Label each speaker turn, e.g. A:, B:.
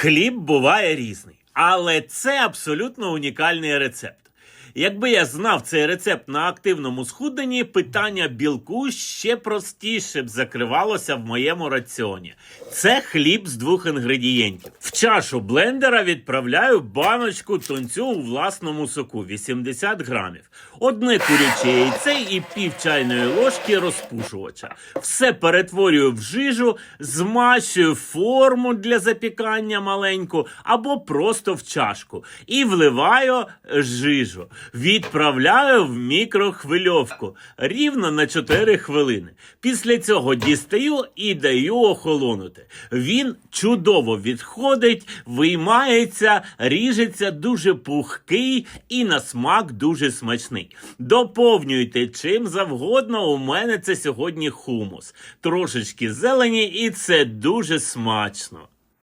A: Хліб буває різний, але це абсолютно унікальний рецепт. Якби я знав цей рецепт на активному схудненні, питання білку ще простіше б закривалося в моєму раціоні. Це хліб з двох інгредієнтів. Чашу блендера відправляю баночку тонцю у власному соку 80 грамів, одне куряче яйце і пів чайної ложки розпушувача. Все перетворюю в жижу, змащую форму для запікання маленьку або просто в чашку і вливаю жижу. Відправляю в мікрохвильовку рівно на 4 хвилини. Після цього дістаю і даю охолонути. Він чудово відходить, виймається, ріжеться дуже пухкий і на смак дуже смачний. Доповнюйте чим завгодно. У мене це сьогодні хумус. Трошечки зелені, і це дуже смачно.